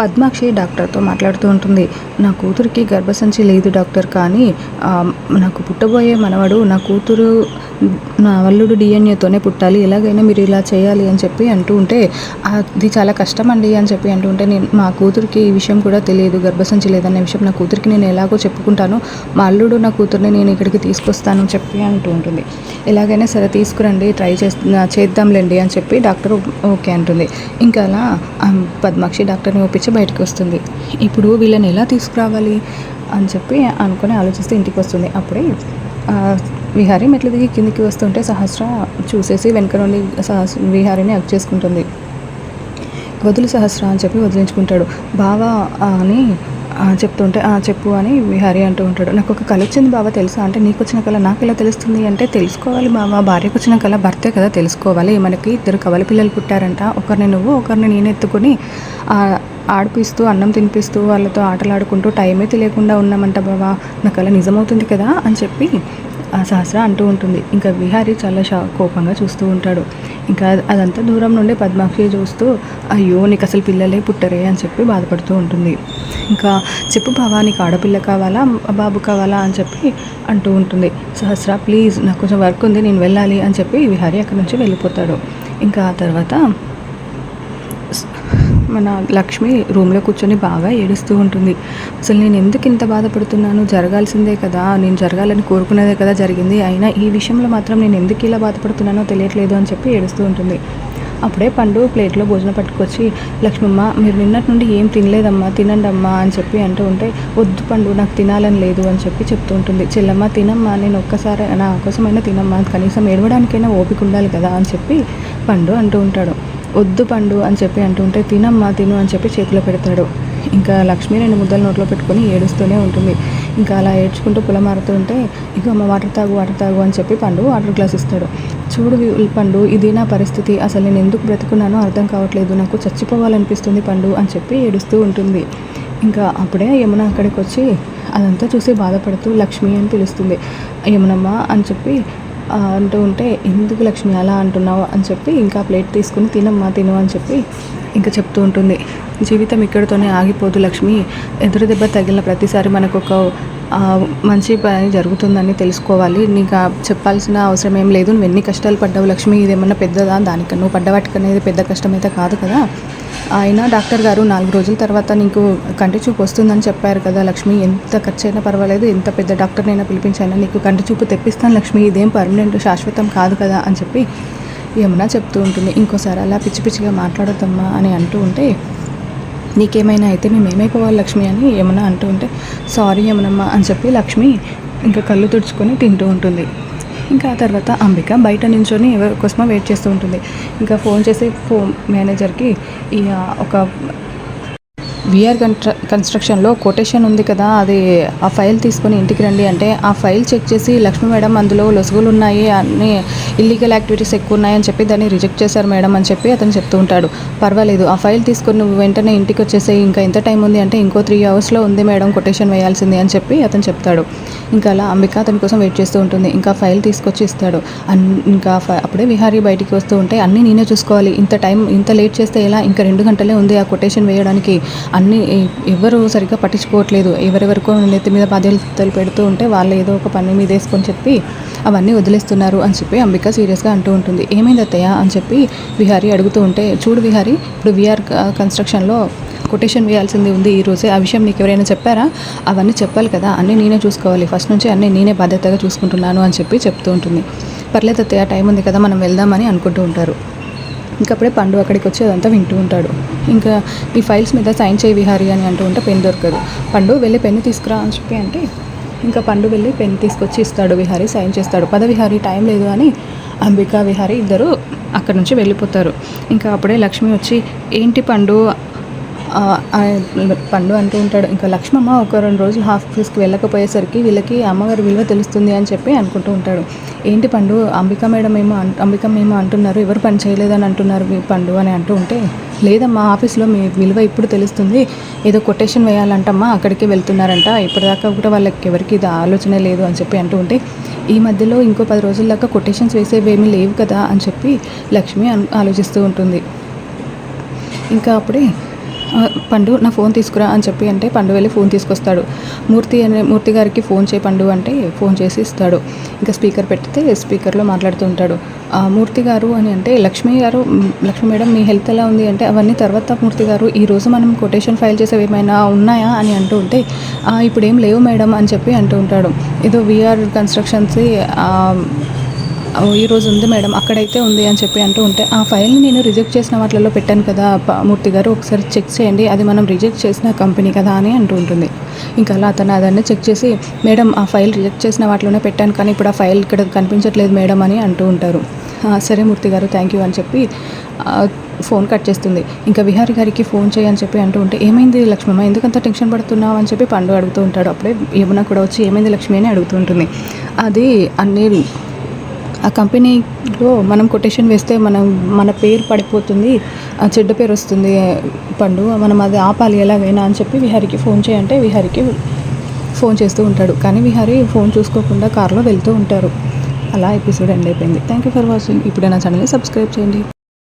పద్మాక్షి డాక్టర్తో మాట్లాడుతూ ఉంటుంది. నా కూతురికి గర్భసంచి లేదు డాక్టర్ కానీ నాకు పుట్టబోయే మనవడు నా కూతురు నా వల్లుడు డిఎన్ఏతోనే పుట్టాలి. ఎలాగైనా మీరు ఇలా చేయాలి అని చెప్పి అంటూ ఉంటే అది చాలా కష్టం అండి అని చెప్పి అంటూ ఉంటే నేను మా కూతురికి ఈ విషయం కూడా తెలియదు గర్భసంచి లేదనే విషయం నా కూతురికి నేను ఎలాగో చెప్పుకుంటాను మా అల్లుడు నా కూతుర్ని నేను ఇక్కడికి తీసుకొస్తాను అని చెప్పి అంటూ ఉంటుంది. ఎలాగైనా సరే తీసుకురండి ట్రై చేస్తా చేద్దాంలేండి అని చెప్పి డాక్టర్ ఓకే అంటుంది. ఇంకా అలా పద్మాక్షి డాక్టర్ని ఒప్పించి బయటకు వస్తుంది. ఇప్పుడు వీళ్ళని ఎలా తీసుకురావాలి అని చెప్పి అనుకొని ఆలోచిస్తే ఇంటికి వస్తుంది. అప్పుడే విహారి మెట్లు దిగి కిందికి వస్తుంటే సహస్ర చూసేసి వెనక నుండి సహస్ర విహారిని అక్ చేసుకుంటుంది. వదులు సహస్ర అని చెప్పి వదిలించుకుంటాడు. బావా అని చెప్తుంటే "ఆ, చెప్పు అని విహారి అంటూ ఉంటాడు. నాకు ఒక కళ వచ్చింది బావ తెలుసా? అంటే నీకు వచ్చిన కళ నాకు ఎలా తెలుస్తుంది అంటే తెలుసుకోవాలి బావ. భార్యకు వచ్చిన కళ భర్తే కదా తెలుసుకోవాలి. మనకి ఇద్దరు కవల పిల్లలు పుట్టారంట. ఒకరిని నువ్వు ఒకరిని నేను ఎత్తుకొని ఆడిపిస్తూ అన్నం తినిపిస్తూ వాళ్ళతో ఆటలాడుకుంటూ టైమే తెలియకుండా ఉన్నామంట బావా. నా కళ నిజమవుతుంది కదా అని చెప్పి సహస్ర అంటూ ఉంటుంది. ఇంకా విహారి చాలా షా కోపంగా చూస్తూ ఉంటాడు. ఇంకా అదంతా దూరం నుండి పద్మాక్షి చూస్తూ అయ్యో నీకు అసలు పిల్లలే పుట్టరే అని చెప్పి బాధపడుతూ ఉంటుంది. ఇంకా చెప్పు బావా నీకు ఆడపిల్ల కావాలా బాబు కావాలా అని చెప్పి అంటూ ఉంటుంది. సహస్ర ప్లీజ్ నాకు కొంచెం వర్క్ ఉంది నేను వెళ్ళాలి అని చెప్పి విహారి అక్కడి నుంచి వెళ్ళిపోతాడు. ఇంకా ఆ తర్వాత మన లక్ష్మి రూమ్లో కూర్చొని బాగా ఏడుస్తూ ఉంటుంది. అసలు నేను ఎందుకు ఇంత బాధపడుతున్నాను? జరగాల్సిందే కదా. నేను జరగాలని కోరుకునేదే కదా జరిగింది. అయినా ఈ విషయంలో మాత్రం నేను ఎందుకు ఇలా బాధపడుతున్నానో తెలియట్లేదు అని చెప్పి ఏడుస్తూ ఉంటుంది. అప్పుడే పండు ప్లేట్లో భోజనం పట్టుకొచ్చి లక్ష్మమ్మ మీరు నిన్నటి నుండి ఏం తినలేదమ్మా తినండి అమ్మా అని చెప్పి అంటూ ఉంటే వద్దు పండు నాకు తినాలని లేదు అని చెప్పి చెప్తూ ఉంటుంది. చెల్లమ్మ తినమ్మా నేను ఒక్కసారి నా కోసమైనా తినమ్మా కనీసం ఏడవడానికైనా ఓపిక ఉండాలి కదా అని చెప్పి పండు అంటూ ఉంటాడు. వద్దు పండు అని చెప్పి అంటుంటే తినమ్మా తిను అని చెప్పి చేతిలో పెడతాడు. ఇంకా లక్ష్మి రెండు ముద్దలు నోట్లో పెట్టుకొని ఏడుస్తూనే ఉంటుంది. ఇంకా అలా ఏడ్చుకుంటూ పొలం ఉంటే ఇక అమ్మ వాటర్ తాగు వాటర్ తాగు అని చెప్పి పండు వాటర్ గ్లాస్ ఇస్తాడు. చూడు పండు ఇది నా పరిస్థితి. అసలు నేను ఎందుకు బ్రతుకున్నానో అర్థం కావట్లేదు. నాకు చచ్చిపోవాలనిపిస్తుంది పండు అని చెప్పి ఏడుస్తూ ఉంటుంది. ఇంకా అప్పుడే యమున అక్కడికి వచ్చి అదంతా చూసి బాధపడుతూ లక్ష్మి అని పిలుస్తుంది. యమునమ్మ అని చెప్పి అంటూ ఉంటే ఎందుకు లక్ష్మి అలా అంటున్నావు? అని చెప్పి ఇంకా ప్లేట్ తీసుకుని తినమ్మా తిను అని చెప్పి ఇంకా చెప్తూ ఉంటుంది. జీవితం ఇక్కడితోనే ఆగిపోదు లక్ష్మి. ఎదురు దెబ్బ తగిలిన ప్రతిసారి మనకు ఒక మంచి పని జరుగుతుందని తెలుసుకోవాలి. నీకు చెప్పాల్సిన అవసరం ఏం లేదు. నువ్వు ఎన్ని కష్టాలు పడ్డావు లక్ష్మి? ఇదేమన్నా పెద్దదా? దానికన్నా నువ్వు పడ్డవాటికనేది పెద్ద కష్టం అయితే కాదు కదా. అయినా డాక్టర్ గారు నాలుగు రోజుల తర్వాత నీకు కంటి చూపు వస్తుందని చెప్పారు కదా లక్ష్మి. ఎంత ఖర్చు అయినా పర్వాలేదు. ఎంత పెద్ద డాక్టర్నైనా పిలిపించైనా నీకు కంటి చూపు తెప్పిస్తాను లక్ష్మి. ఇదేం పర్మనెంట్ శాశ్వతం కాదు కదా అని చెప్పి ఏమన్నా చెప్తూ ఉంటుంది. ఇంకోసారి అలా పిచ్చి పిచ్చిగా మాట్లాడొద్దమ్మా అని అంటూ ఉంటే నీకేమైనా అయితే మేము ఏమైపోవాలి లక్ష్మి అని ఏమన్నా అంటూ ఉంటే సారీ ఏమనమ్మా అని చెప్పి లక్ష్మి ఇంకా కళ్ళు తుడుచుకొని తింటూ ఉంటుంది. ఇంకా ఆ తర్వాత అంబిక బయట నించొని ఎవరి కోసమో వెయిట్ చేస్తూ ఉంటుంది. ఇంకా ఫోన్ చేసి ఫోన్ మేనేజర్కి ఈ ఒక విఆర్ కన్స్ట్ర కన్స్ట్రక్షన్లో కొటేషన్ ఉంది కదా అది ఆ ఫైల్ తీసుకొని ఇంటికి రండి అంటే ఆ ఫైల్ చెక్ చేసి లక్ష్మి మేడం అందులో లొసుగులు ఉన్నాయి అన్ని ఇల్లీగల్ యాక్టివిటీస్ ఎక్కువ ఉన్నాయని చెప్పి దాన్ని రిజెక్ట్ చేశారు మేడం అని చెప్పి అతను చెప్తూ ఉంటాడు. పర్వాలేదు ఆ ఫైల్ తీసుకొని నువ్వు వెంటనే ఇంటికి వచ్చేసే ఇంకా ఎంత టైం ఉంది అంటే ఇంకో త్రీ అవర్స్లో ఉంది మేడం కొటేషన్ వేయాల్సింది అని చెప్పి అతను చెప్తాడు. ఇంకా అలా అంబిక అతని కోసం వెయిట్ చేస్తూ ఉంటుంది ఇంకా ఫైల్ తీసుకొచ్చి ఇస్తాడు. అన్ ఇంకా అప్పుడే విహారీ బయటికి వస్తూ ఉంటే అన్నీ నేనే చూసుకోవాలి ఇంత టైం ఇంత లేట్ చేస్తే ఎలా ఇంకా రెండు గంటలే ఉంది ఆ కొటేషన్ వేయడానికి అన్ని ఎవరు సరిగ్గా పట్టించుకోవట్లేదు. ఎవరెవరికో నెత్తి మీద బాధ్యతలు పెడుతూ ఉంటే వాళ్ళు ఏదో ఒక పని మీద వేసుకొని చెప్పి అవన్నీ వదిలేస్తున్నారు అని చెప్పి అంబిక సీరియస్గా అంటూ ఉంటుంది. ఏమైంది అత్తయ్య? అని చెప్పి విహారీ అడుగుతూ ఉంటే చూడు విహారీ ఇప్పుడు విఆర్ కన్స్ట్రక్షన్లో కొటేషన్ వేయాల్సింది ఉంది ఈ రోజే. ఆ విషయం నీకు ఎవరైనా చెప్పారా? అవన్నీ చెప్పాలి కదా. అన్నీ నేనే చూసుకోవాలి. ఫస్ట్ నుంచి అన్నీ నేనే బాధ్యతగా చూసుకుంటున్నాను అని చెప్పి చెప్తూ ఉంటుంది. పర్లేదు అత్తయ్య టైం ఉంది కదా మనం వెళ్దామని అనుకుంటూ ఉంటారు. ఇంకా అప్పుడే పండు అక్కడికి వచ్చి అదంతా వింటూ ఉంటాడు. ఇంకా ఈ ఫైల్స్ మీద సైన్ చేయి విహారీ అని అంటూ ఉంటే పెన్ దొరకదు. పండు వెళ్ళి పెన్ను తీసుకురా అని చెప్పి అంటే ఇంకా పండు వెళ్ళి పెన్ తీసుకొచ్చి ఇస్తాడు విహారీ సైన్ చేస్తాడు. పద విహారీ టైం లేదు అని అంబికా విహారీ ఇద్దరు అక్కడ నుంచి వెళ్ళిపోతారు. ఇంకా అప్పుడే లక్ష్మి వచ్చి ఏంటి పండు పండు అంటూ ఉంటాడు ఇంకా లక్ష్మమ్మ ఒక రెండు రోజులు ఆఫీస్కి వెళ్ళకపోయేసరికి వీళ్ళకి అమ్మగారి విలువ తెలుస్తుంది అని చెప్పి అనుకుంటూ ఉంటాడు. ఏంటి పండు అంబిక మేడం ఏమో అన్- అంబిక ఏమో అంటున్నారు ఎవరు పని చేయలేదని అంటున్నారు మీ పండు అని అంటూ ఉంటే లేదమ్మా ఆఫీస్లో మీ విలువ ఇప్పుడు తెలుస్తుంది ఏదో కొటేషన్ వేయాలంటమ్మా అక్కడికి వెళ్తున్నారంట ఇప్పటిదాకా కూడా వాళ్ళకి ఎవరికి ఇది ఆలోచన లేదు అని చెప్పి అంటూ ఉంటే ఈ మధ్యలో ఇంకో పది రోజుల దాకా కొటేషన్స్ వేసేవేమీ లేవు కదా అని చెప్పి లక్ష్మి ఆలోచిస్తూ ఉంటుంది. ఇంకా అప్పుడే పండు నా ఫోన్ తీసుకురా అని చెప్పి అంటే పండు వెళ్ళి ఫోన్ తీసుకొస్తాడు. మూర్తి అనే మూర్తి గారికి ఫోన్ చేయి పండు అంటే ఫోన్ చేసి ఇస్తాడు. ఇంకా స్పీకర్ పెడితే స్పీకర్లో మాట్లాడుతూ ఉంటాడు. మూర్తి గారు అని అంటే లక్ష్మి గారు లక్ష్మి మేడం మీ హెల్త్ ఎలా ఉంది? అంటే అవన్నీ తర్వాత మూర్తి గారు ఈరోజు మనం కొటేషన్ ఫైల్ చేసేవి ఏమైనా ఉన్నాయా? అని అంటూ ఉంటే ఇప్పుడు ఏం లేవు మేడం అని చెప్పి అంటూ ఉంటాడు. ఏదో విఆర్ కన్స్ట్రక్షన్స్ ఈరోజు ఉంది మేడం అక్కడైతే ఉంది అని చెప్పి అంటూ ఉంటే ఆ ఫైల్ని నేను రిజెక్ట్ చేసిన వాటిలో పెట్టాను కదా మూర్తి గారు ఒకసారి చెక్ చేయండి అది మనం రిజెక్ట్ చేసిన కంపెనీ కదా అని అంటూ ఉంటుంది. ఇంకా అలా అతను అదన్నీ చెక్ చేసి మేడం ఆ ఫైల్ రిజెక్ట్ చేసిన వాటిలోనే పెట్టాను కానీ ఇప్పుడు ఆ ఫైల్ ఇక్కడ కనిపించట్లేదు మేడం అని అంటూ ఉంటారు. సరే మూర్తి గారు థ్యాంక్ యూ అని చెప్పి ఫోన్ కట్ చేస్తుంది. ఇంకా విహారి గారికి ఫోన్ చేయని చెప్పి అంటూ ఉంటే ఏమైంది లక్ష్మమ్మ ఎందుకంత టెన్షన్ పడుతున్నావు అని చెప్పి పండు అడుగుతూ ఉంటాడు. అప్పుడే యమున కూడా వచ్చి ఏమైంది లక్ష్మి అని అడుగుతూ ఉంటుంది. అది అన్ని ఆ కంపెనీలో మనం కొటేషన్ వేస్తే మనం మన పేరు పడిపోతుంది ఆ చెడ్డ పేరు వస్తుంది పండు మనం అది ఆపాలి ఎలాగైనా అని చెప్పి విహారికి ఫోన్ చేయంటే విహారికి ఫోన్ చేస్తూ ఉంటాడు. కానీ విహారి ఫోన్ చూసుకోకుండా కారులో వెళ్తూ ఉంటారు. అలా ఎపిసోడ్ ఎండ్ అయిపోయింది. థ్యాంక్ యూ ఫర్ వాచింగ్ ఇప్పుడైనా ఛానల్ని సబ్స్క్రైబ్ చేయండి.